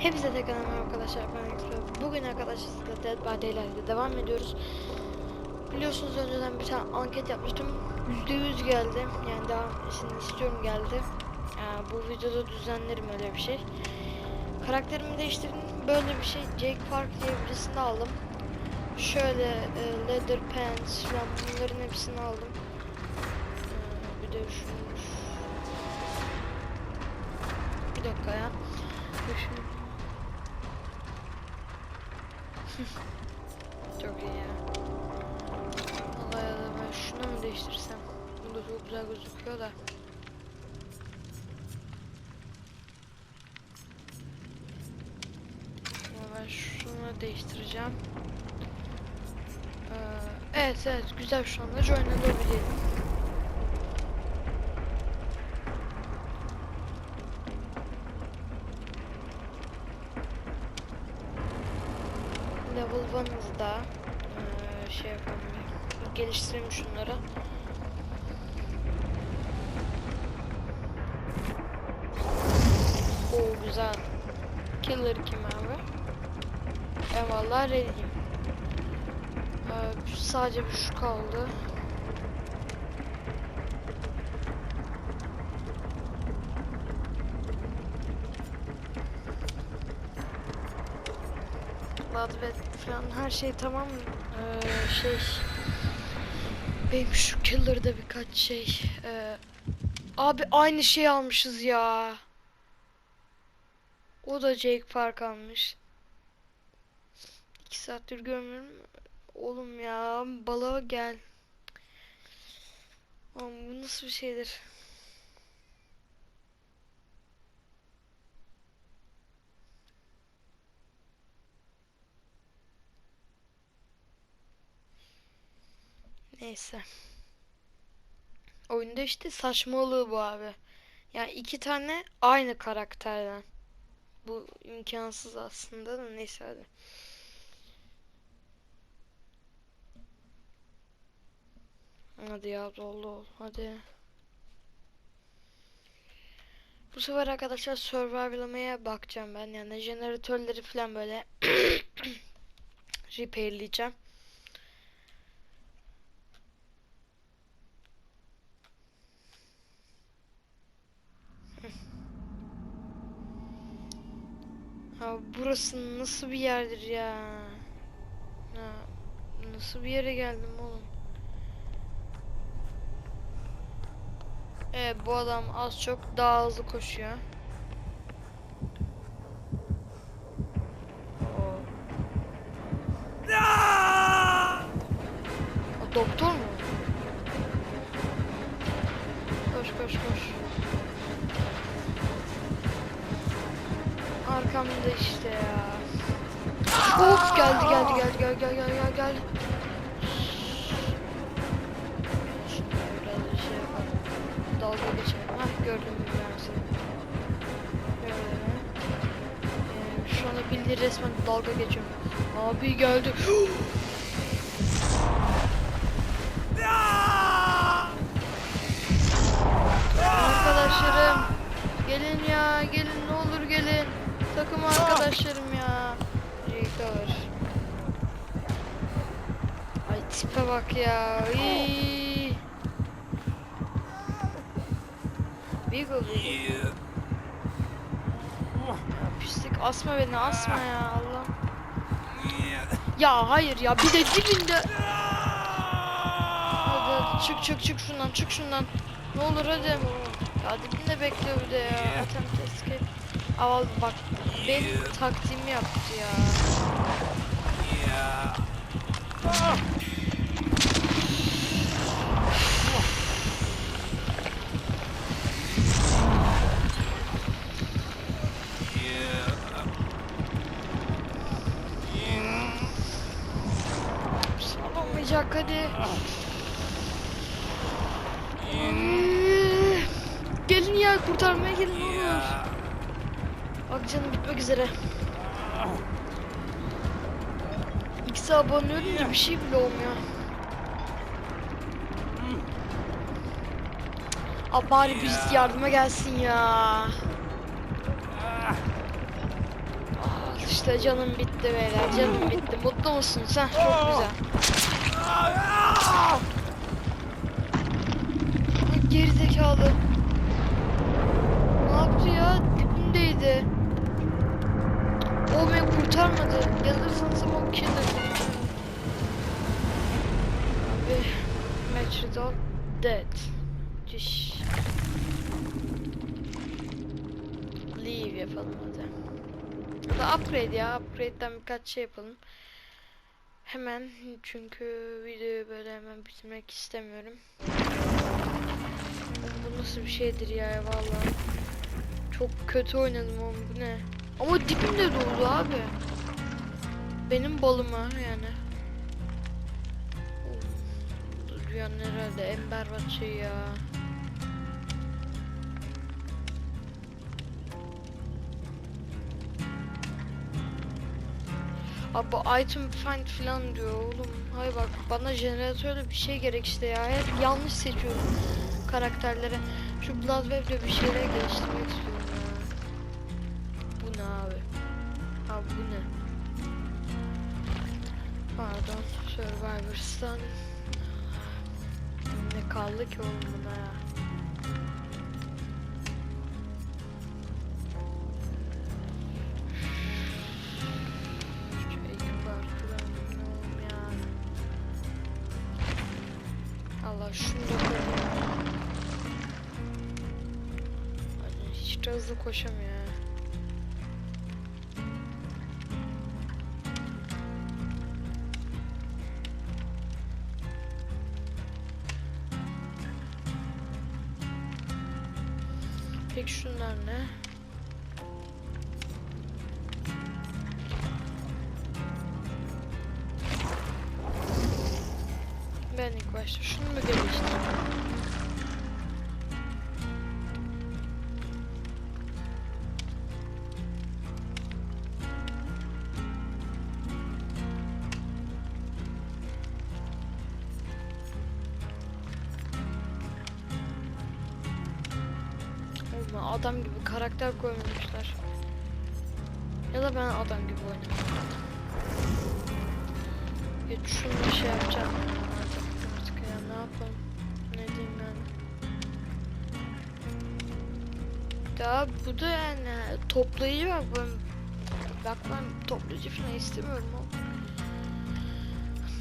Hepinize tekrar arkadaşlar ben Ekra. Bugün arkadaşlar sizle Dead by Daylight'le devam ediyoruz. Biliyorsunuz önceden bir tane anket yapmıştım. %100 geldi. Yani devam etmesini istiyorum geldi. Ee, bu videoda düzenlerim öyle bir şey. Karakterimi değiştirdim. Böyle bir şey. Jake Park diye birisini aldım. Şöyle e, leather pants falan bunların hepsini aldım. Ee, bir de şunu bir dakika ya. Düşün. Çok iyi ya. Allah ya da ben şunu mu değiştirsem? Bu da çok güzel gözüküyor da. Ama ben şunu değiştireceğim. Ee, evet evet güzel şu anda join 1'ımızda eee, şey yapalım bir geliştirelim şunları. Oo güzel. Killer kim abi? Ben vallahi ready'yim. Ee, sadece bir şu kaldı. Ladvet falan her şey tamam. Ee, şey benim şu killer'da birkaç şey. Ee, abi aynı şey almışız ya. O da Jake Park almış. İki saattir görmüyorum. Oğlum ya balığa gel. Oğlum bu nasıl bir şeydir? Neyse. Oyunda işte saçmalığı bu abi. Yani iki tane aynı karakterden. Bu imkansız aslında da neyse hadi. Hadi ya dolu ol hadi. Bu sefer arkadaşlar survival'lamaya bakacağım ben yani jeneratörleri falan böyle repairleyeceğim. Ha burası nasıl bir yerdir ya? Ha, nasıl bir yere geldim oğlum? Evet bu adam az çok daha hızlı koşuyor. Gel gel gel gel gel. Biraz şey yapalım. Dalga geçelim. Hah gördüm ben seni. Böyle. Ee, şu anda bildiğin resmen dalga geçiyorum. Abi geldi. Arkadaşlarım gelin ya gelin ne olur gelin takım arkadaşlarım ya tipe bak ya. Iiii. Beagle pislik asma beni asma ya Allah Ya hayır ya bir de dibinde Hadi çık çık çık şundan çık şundan. Ne olur hadi. Ya dibinde bekliyor bir de ya. Attempt escape Aval bak benim taktiğimi yaptı ya. Olmayacak üzere İkisi abone olunca bir şey bile olmuyor Abi bari birisi yardıma gelsin ya işte canım bitti beyler canım bitti. Mutlu musun sen? Çok güzel. Geri zekalı. Ne yaptı ya? Dibimdeydi. Kurtarmadı. Yazırsanız ama killer. Abi. Match result dead. Ciş. Leave yapalım hadi. Ya da upgrade ya. Upgrade'den birkaç şey yapalım. Hemen çünkü videoyu böyle hemen bitirmek istemiyorum. Bu nasıl bir şeydir ya vallahi. Çok kötü oynadım oğlum bu ne? Ama dibimde durdu abi. Benim balıma yani. Dünyanın herhalde en berbat şeyi ya. Abi item find falan diyor oğlum. Hayır bak bana jeneratörle bir şey gerek işte ya. Hep yanlış seçiyorum karakterlere. Şu Bloodweb'le bir şeyler geliştirmek istiyorum ya. Bu ne abi? Abi bu ne? Pardon. Survivors'tan ne kaldı ki oğlum buna ya? Allah şunu da koyayım. Hiç hızlı koşamıyor Peki şunlar ne? Ben ilk başta şunu mu Oğlum adam gibi karakter koymamışlar. Ya da ben adam gibi oynadım. Ya şunu şey yapacağım ya artık, artık ya ne yapalım. Ne diyeyim yani. Daha bu da yani toplayıcı bak ben bak ben toplayıcı falan istemiyorum ama.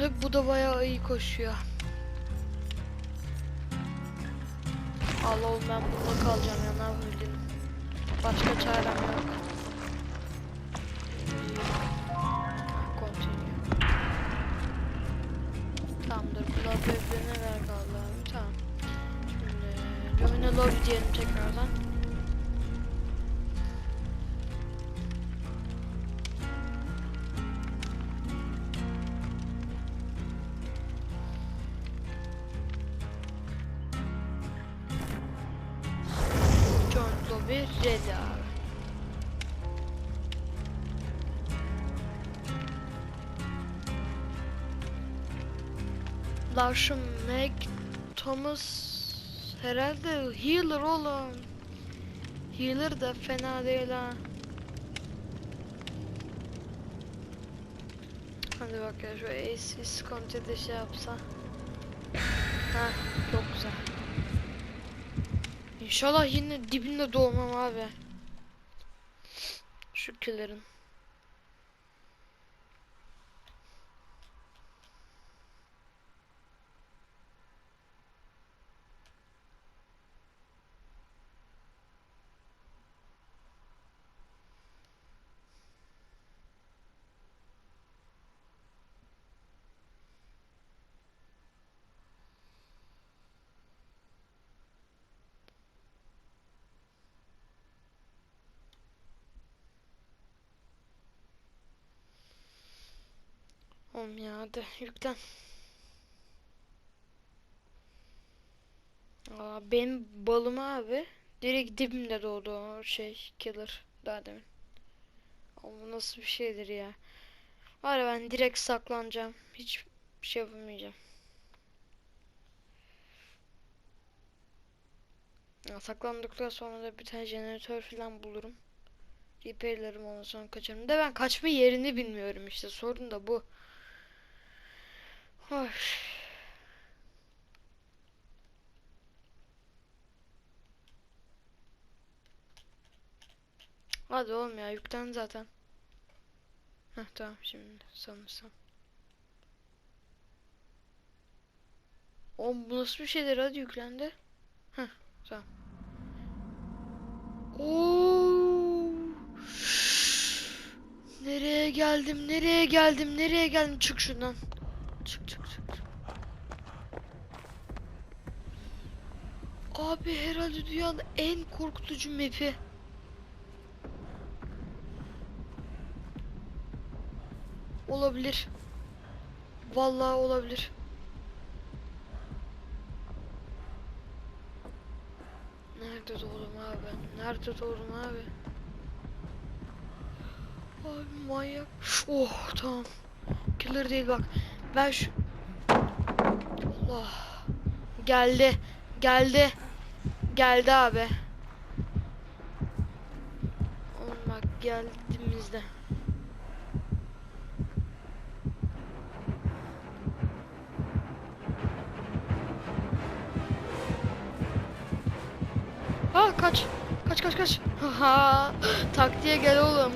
Ve bu da bayağı iyi koşuyor. Allah oğlum ben bununla kalacağım ya ne yapayım Başka çarem yok. Continue. Tamamdır. Blood Web'de neler kaldı abi? Tamam. Şimdi Join a Lobby diyelim tekrardan. Larsham Meg Thomas herhalde healer oğlum. Healer da fena değil ha. Hadi bak ya şu Ace Visconti'de şey yapsa. Ha çok güzel. İnşallah yine dibinde doğmam abi. Şu killer'ın. Oğlum ya hadi yüklen. Aa, benim balım abi direkt dibimde doğdu o şey killer daha demin. Ama nasıl bir şeydir ya. Var ya ben direkt saklanacağım. Hiç bir şey yapamayacağım. Ya, saklandıktan sonra da bir tane jeneratör falan bulurum. Repairlerim ondan sonra kaçarım da ben kaçma yerini bilmiyorum işte sorun da bu. Of. Hadi oğlum ya yüklen zaten. Heh tamam şimdi sanırsam. Oğlum bu nasıl bir şeydir hadi yüklendi. Heh tamam. Oo. Nereye geldim? Nereye geldim? Nereye geldim? Çık şuradan. Çık çık çık. Abi herhalde dünyanın en korkutucu map'i. Olabilir. Vallahi olabilir. Nerede doğdum abi? Nerede doğdum abi? Abi manyak. Oh tamam. Killer değil bak. Ben şu... Allah. Geldi. Geldi. Geldi abi. Oğlum bak geldiğimizde. Ha kaç. Kaç kaç kaç. Haha. Taktiğe gel oğlum.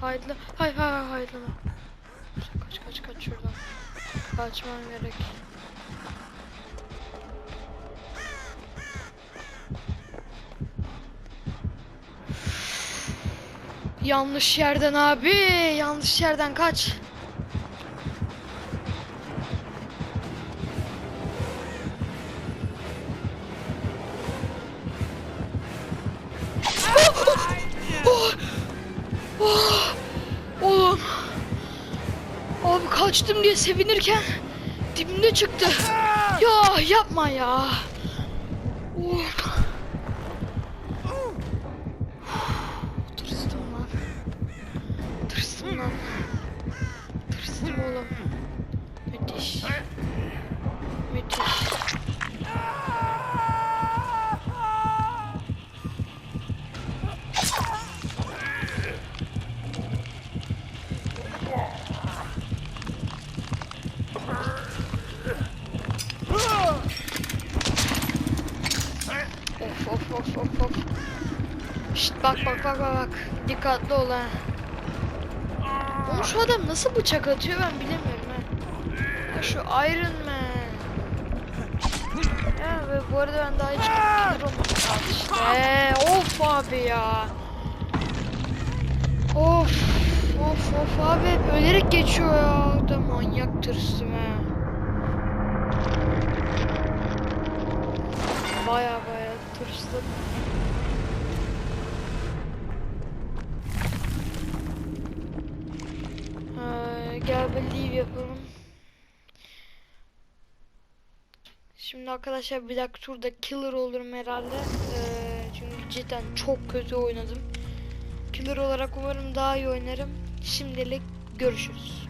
Haydi lan. Hay hay hay haydi lan. Kaç kaç kaç şuradan. Kaçmam gerek. Yanlış yerden abi. Yanlış yerden kaç. Abi kaçtım diye sevinirken dibimde çıktı. Ya yapma ya. Oh. Tırstım lan. Tırstım lan. Tırstım oğlum. Müthiş. Şşt bak bak bak bak. Dikkatli ol ha. Oğlum şu adam nasıl bıçak atıyor ben bilemiyorum ha. Şu Iron Man. Ya bu arada ben daha hiç Al işte. Of abi ya. Of. Of of abi ölerek geçiyor ya. Da manyak tırstım ha. Baya baya tırstım. Şimdi arkadaşlar bir dakika turda killer olurum herhalde. Ee, çünkü cidden çok kötü oynadım. Killer olarak umarım daha iyi oynarım. Şimdilik görüşürüz.